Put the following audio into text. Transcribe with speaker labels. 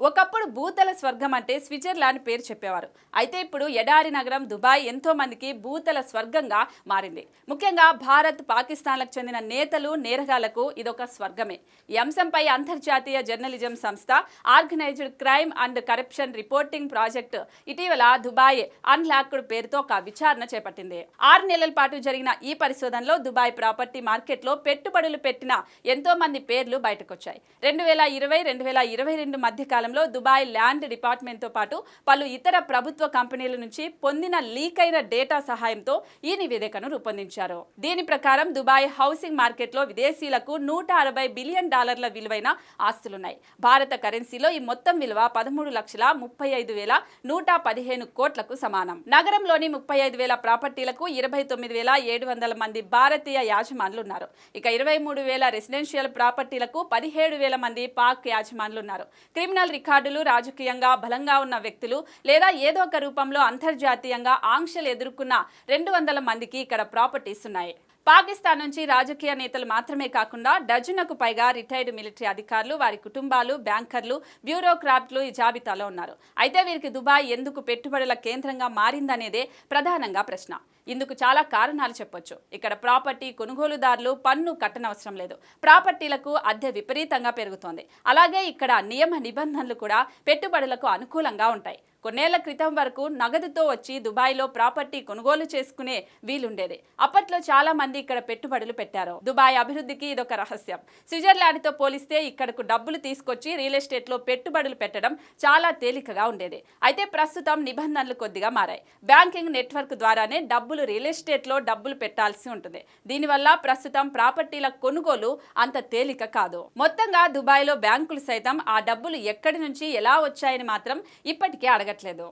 Speaker 1: ఒక ఒకప్పుడు భూతల స్వర్గం అంటే స్విట్జర్లాండ్ పేరు చెప్పేవారు. అయితే ఇప్పుడు ఎడారి నగరం దుబాయ్ ఎంతో మందికి భూతల స్వర్గంగా మారింది. ముఖ్యంగా భారత్ పాకిస్తాన్లకు చెందిన నేతలు నేరగాళ్ళకు ఇదొక స్వర్గమే. ఈ అంశంపై అంతర్జాతీయ జర్నలిజం సంస్థ organized crime and corruption reporting project ఇటీవల దుబాయ్ అన్లాక్డ్ పేరుతో ఒక విచారణ చేపట్టింది. ఆరు నెలల పాటు జరిగిన ఈ పరిశోధనలో దుబాయ్ ప్రాపర్టీ మార్కెట్లో పెట్టుబడులు పెట్టిన ఎంతో మంది పేర్లు బయటకొచ్చాయి. రెండు వేల ఇరవై రెండు వేల ఇరవై రెండు మధ్య కాలంలో దుబాయ్ ల్యాండ్ డిపార్ట్మెంట్తో పాటు పలు ఇతర ప్రభుత్వ కంపెనీల నుంచి పొందిన లీక్ అయిన డేటా సహాయంతో ఈ నివేదికను రూపొందించారు. దీని ప్రకారం దుబాయ్ హౌసింగ్ మార్కెట్లో విదేశీయులకు నూట అరవై బిలియన్ డాలర్ల విలువైన ఆస్తులున్నాయి. భారత కరెన్సీలో ఈ మొత్తం విలువ పదమూడు లక్షల ముప్పై ఐదు వేల నూట పదిహేను కోట్లకు సమానం. నగరంలోని ముప్పై ఐదు వేల ప్రాపర్టీలకు ఇరవై తొమ్మిది వేల ఏడు వందల మంది భారతీయ యాజమానులు ఉన్నారు ఇక ఇరవై మూడు వేల రెసిడెన్షియల్ ప్రాపర్టీలకు పదిహేడు వేల మంది పాక్ యాజమానులు ఉన్నారు క్రిమినల్ రికార్డులు రాజకీయంగా బలంగా ఉన్న వ్యక్తులు లేదా ఏదో ఒక రూపంలో అంతర్జాతీయంగా ఆంక్షలు ఎదుర్కొన్న రెండు వందల మందికి ఇక్కడ ప్రాపర్టీస్ ఉన్నాయి. పాకిస్తాన్ నుంచి రాజకీయ నేతలు మాత్రమే కాకుండా డజనుకు పైగా రిటైర్డ్ మిలిటరీ అధికారులు వారి కుటుంబాలు బ్యాంకర్లు బ్యూరోక్రాట్లు ఈ జాబితాలో ఉన్నారు. అయితే వీరికి దుబాయ్ ఎందుకు పెట్టుబడుల కేంద్రంగా మారిందనేదే ప్రధానంగా ప్రశ్న. ఇందుకు చాలా కారణాలు చెప్పొచ్చు. ఇక్కడ ప్రాపర్టీ కొనుగోలుదారులు పన్ను కట్టనవసరం లేదు. ప్రాపర్టీలకు అద్దె విపరీతంగా పెరుగుతోంది. అలాగే ఇక్కడ నియమ నిబంధనలు కూడా పెట్టుబడులకు అనుకూలంగా ఉంటాయి. కొన్నేళ్ళ క్రితం వరకు నగదుతో వచ్చి దుబాయ్లో ప్రాపర్టీ కొనుగోలు చేసుకునే వీలుండేది. అప్పట్లో చాలా మంది ఇక్కడ పెట్టుబడులు పెట్టారు. దుబాయ్ అభివృద్ధికి ఇదొక రహస్యం. స్విట్జర్లాండ్తో పోలిస్తే ఇక్కడకు డబ్బులు తీసుకొచ్చి రియల్ ఎస్టేట్లో పెట్టుబడులు పెట్టడం చాలా తేలికగా ఉండేది. అయితే ప్రస్తుతం నిబంధనలు కొద్దిగా మారాయి. బ్యాంకింగ్ నెట్వర్క్ ద్వారానే డబ్బులు రియల్ ఎస్టేట్లో డబ్బులు పెట్టాల్సి ఉంటుంది. దీనివల్ల ప్రస్తుతం ప్రాపర్టీల కొనుగోలు అంత తేలిక కాదు. మొత్తంగా దుబాయ్లో బ్యాంకులు సైతం ఆ డబ్బులు ఎక్కడి నుంచి ఎలా వచ్చాయని మాత్రం ఇప్పటికే అడగట్లేదు.